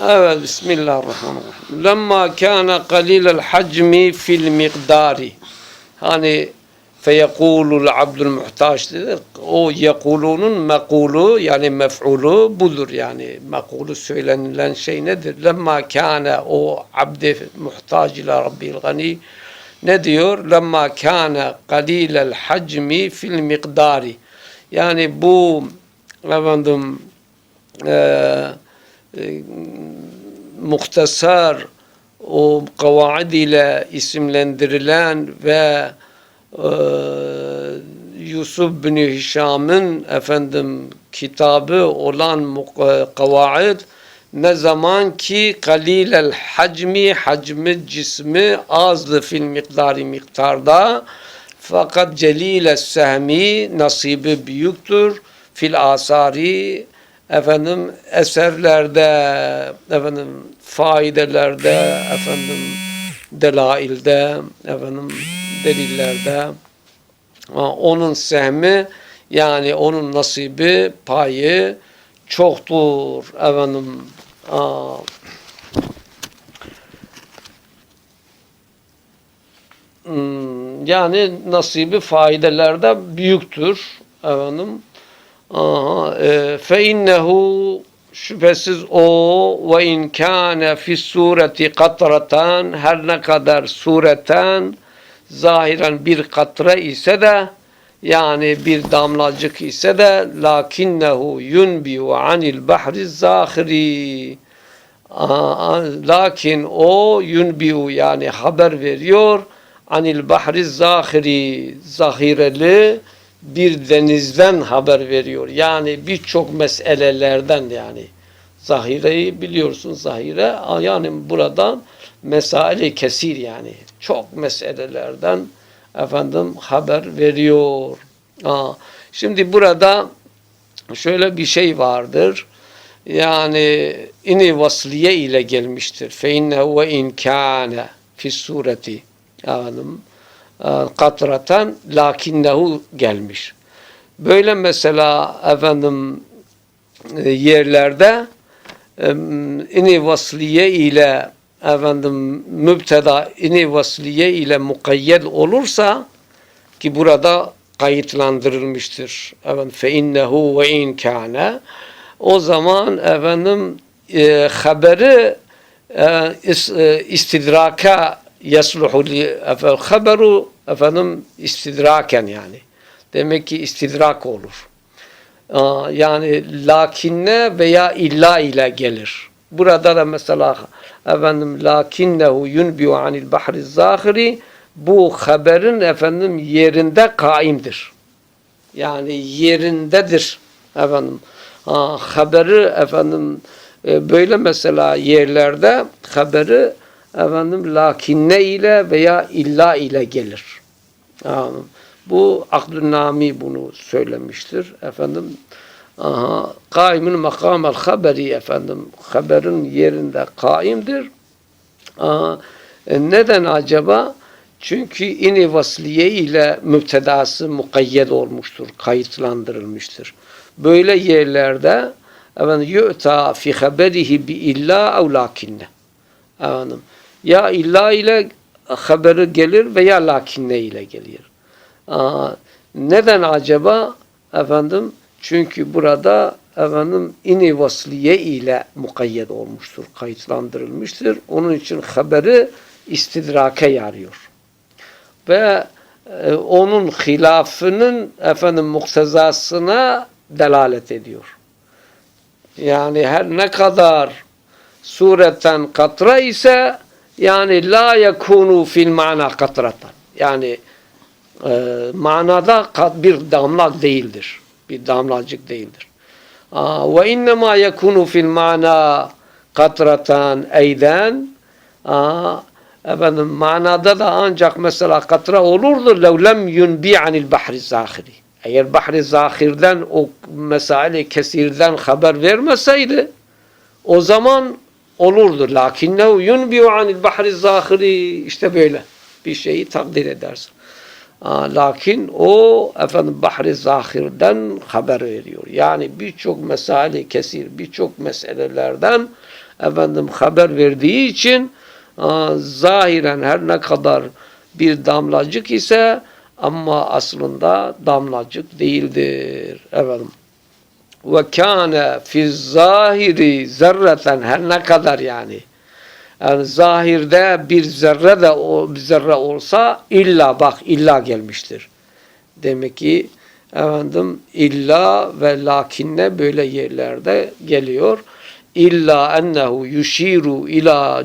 Evet, Bismillahirrahmanirrahim. Lemma kana qalilel hacmi fil miqdari. Hani feyekulul abdül muhtaç dedi. O yekulunun mekulu yani mef'ulu budur yani. Mekulu söylenilen şey nedir? Lemma kana o abdi muhtaç ila rabbil gani ne diyor? Lemma kana qalilel hacmi fil miqdari. Yani bu efendim eee e, muhtasar o kavaid ile isimlendirilen ve e, Yusuf bin Hişam'ın efendim kitabı olan e, kavaid ne zaman ki kalilel hacmi hacmi cismi azdı fil miktarı miktarda fakat celile sehmi nasibi büyüktür. Fil asari efendim eserlerde efendim faidelerde efendim delailde efendim delillerde. Onun sehmi yani onun nasibi payı çoktur efendim. Hmm, yani nasibi faidelerde büyüktür efendim fe innehu şüphesiz o ve in kâne fi sureti katratan her ne kadar sureten zahiren bir katre ise de yani bir damlacık ise de lakinnehu yunbiu anil bahri zahiri lakin o yunbiu yani haber veriyor anil bahri zahiri zahireli bir denizden haber veriyor. Yani birçok meselelerden yani. Zahireyi biliyorsun zahire. Yani buradan mesaili kesir yani. Çok meselelerden efendim haber veriyor. Aa, şimdi burada şöyle bir şey vardır. Yani ini vasliye ile gelmiştir. Fe innehu ve in kâne fi sureti. Efendim, katratan lakinnehu gelmiş. Böyle mesela efendim e, yerlerde e, ini vasliye ile efendim mübteda ini vasliye ile mukayyed olursa ki burada kayıtlandırılmıştır. Efendim fe innehu ve in kana o zaman efendim e, haberi e, e, istidraka yasluhu li efendim, haberu efendim istidraken yani. Demek ki istidrak olur. Yani lakinne veya illa ile gelir. Burada da mesela efendim lakinnehu yunbiu anil bahri zahiri bu haberin efendim yerinde kaimdir. Yani yerindedir efendim. Aa, haberi efendim e, böyle mesela yerlerde haberi efendim lakinne ile veya illa ile gelir. Anladım. Bu aklü nami bunu söylemiştir. Efendim aha, kaimin makamel haberi efendim haberin yerinde kaimdir. Aha, e, neden acaba? Çünkü ini vasliye ile müptedası mukayyed olmuştur, kayıtlandırılmıştır. Böyle yerlerde efendim yu'ta fi haberihi bi illa ev lakinne. Efendim ya illa ile haberi gelir veya lakinne ile gelir. Aa, neden acaba? Efendim çünkü burada efendim ini vasliye ile mukayyed olmuştur, kayıtlandırılmıştır. Onun için haberi istidrake yarıyor. Ve e, onun hilafının efendim muktezasına delalet ediyor. Yani her ne kadar sureten katra ise yani la yekunu fil mana katratan. Yani e, manada bir damlak değildir. Bir damlacık değildir. Ve innema yekunu fil mana katratan eyden efendim manada da ancak mesela katra olurdu lev lem yunbi anil bahri zahiri. Eğer bahri zahirden o mesaili kesirden haber vermeseydi o zaman olurdu. Lakinnehu yunbiu anil bahri zahiri işte böyle bir şeyi takdir edersin. Lakin o efendim bahri zahirden haber veriyor. Yani birçok mesali kesir, birçok meselelerden efendim haber verdiği için zahiren her ne kadar bir damlacık ise ama aslında damlacık değildir. Efendim. Ve kâne fi zahiri zerreten her ne kadar yani yani zahirde bir zerre de o bir zerre olsa illa bak illa gelmiştir. Demek ki efendim illa ve lakinne böyle yerlerde geliyor. İlla ennehu yushiru ila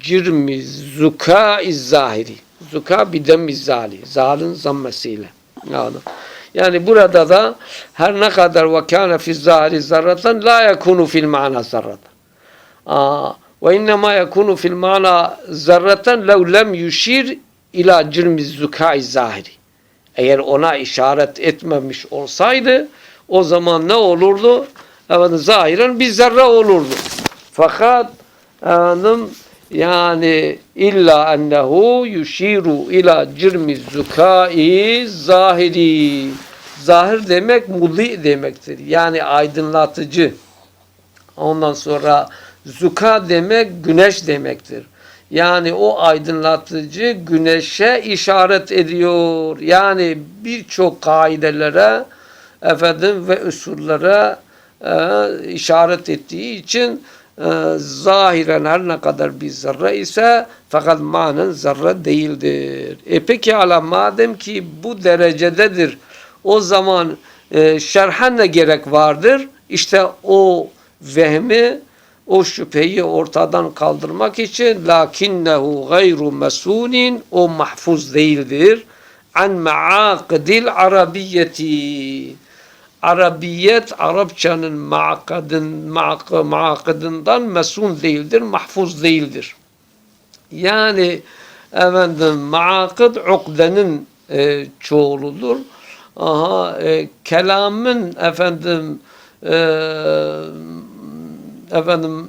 cirmi zukai zahiri. Zuka bidemmi zali. Zalın zammesiyle. Yani, yani burada da her ne kadar ve kâne fi zahiri zarratan la yakunu fil ma'na zarratan. Ve innema yakunu fil mana zerreten lev lem yushir ila cirmi zukai zahiri. Eğer ona işaret etmemiş olsaydı o zaman ne olurdu? Efendim zahiren bir zerre olurdu. Fakat efendim yani illa ennehu yushiru ila cirmi zukai zahiri. Zahir demek mudi demektir. Yani aydınlatıcı. Ondan sonra zuka demek güneş demektir. Yani o aydınlatıcı güneşe işaret ediyor. Yani birçok kaidelere efendim ve usullere e, işaret ettiği için e, zahiren her ne kadar bir zerre ise fakat manen zerre değildir. E peki hala madem ki bu derecededir o zaman e, şerha ne gerek vardır? İşte o vehmi o şüpheyi ortadan kaldırmak için lakinnehu gayru mesunin o mahfuz değildir. An maakidil arabiyeti. Arabiyet Arapçanın maakadın, maak, maakadından mesun değildir, mahfuz değildir. Yani efendim maakid ukdenin e, çoğuludur. Aha, e, kelamın efendim e, efendim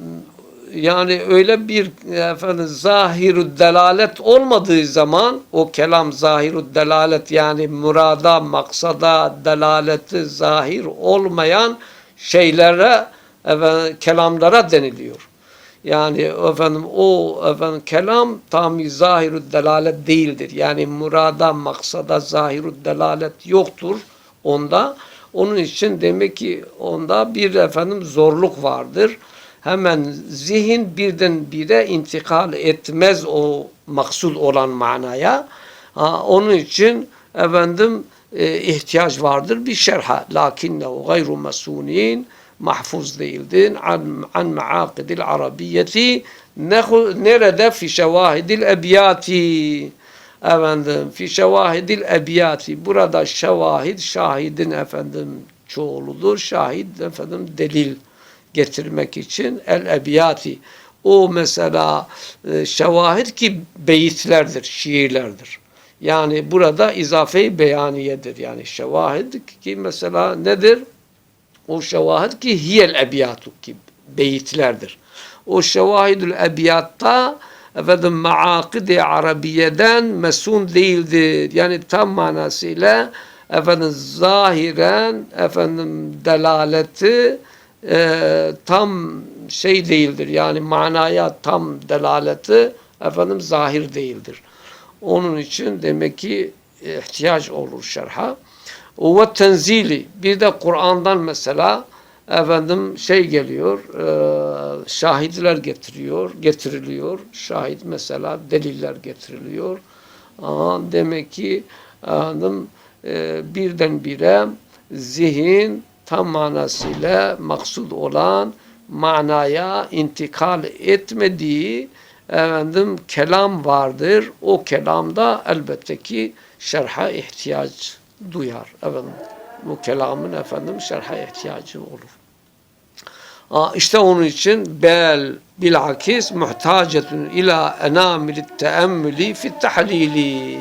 yani öyle bir efendim zahirü delalet olmadığı zaman o kelam zahirü delalet yani murada maksada delaleti zahir olmayan şeylere efendim, kelamlara deniliyor. Yani efendim o efendim kelam tam zahirü delalet değildir. Yani murada maksada zahirü delalet yoktur onda. Onun için demek ki onda bir efendim zorluk vardır. Hemen zihin birden bire intikal etmez o maksud olan manaya. Ha, onun için efendim e, ihtiyaç vardır bir şerha. Lakinnehu gayru mesunin mahfuz değildir. An, an maakidil arabiyeti nerede fi şevahidil ebiyati efendim fi şevahidil ebiyati burada şevahid şahidin efendim çoğuludur. Şahid efendim delil getirmek için el ebiyati o mesela e, şevahid ki beyitlerdir, şiirlerdir. Yani burada izafe-i beyaniyedir. Yani şevahid ki mesela nedir? O şevahid ki hiyel ebiyatu ki beyitlerdir. O şevahidül ebiyatta efendim maakid-i arabiyeden mesun değildir. Yani tam manasıyla efendim zahiren efendim delaleti e, tam şey değildir. Yani manaya tam delaleti efendim zahir değildir. Onun için demek ki ihtiyaç olur şerha. Ve tenzili. Bir de Kur'an'dan mesela efendim şey geliyor e, şahitler getiriyor getiriliyor. Şahit mesela deliller getiriliyor. Aa, demek ki efendim e, birdenbire zihin tam manasıyla maksud olan manaya intikal etmediği efendim kelam vardır. O kelamda elbette ki şerha ihtiyaç duyar. Efendim, bu kelamın efendim şerha ihtiyacı olur. Aa, işte onun için bel bilakis muhtacetun ila enamil teemmüli fi tahlili.